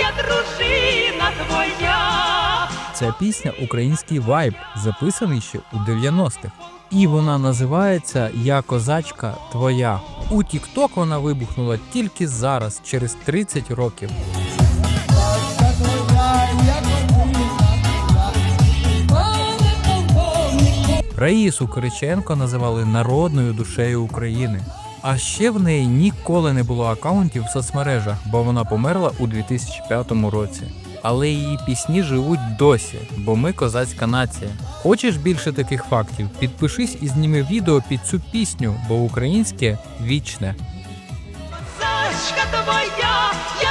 я дружина твоя. Це пісня український вайб, записаний ще у 90-х. І вона називається Я козачка твоя. У Тікток вона вибухнула тільки зараз, через 30 років. Раїсу Кириченко називали народною душею України. А ще в неї ніколи не було акаунтів в соцмережах, бо вона померла у 2005 році. Але її пісні живуть досі, бо ми козацька нація. Хочеш більше таких фактів? Підпишись і зніми відео під цю пісню, бо українське вічне. Сашка твоя, я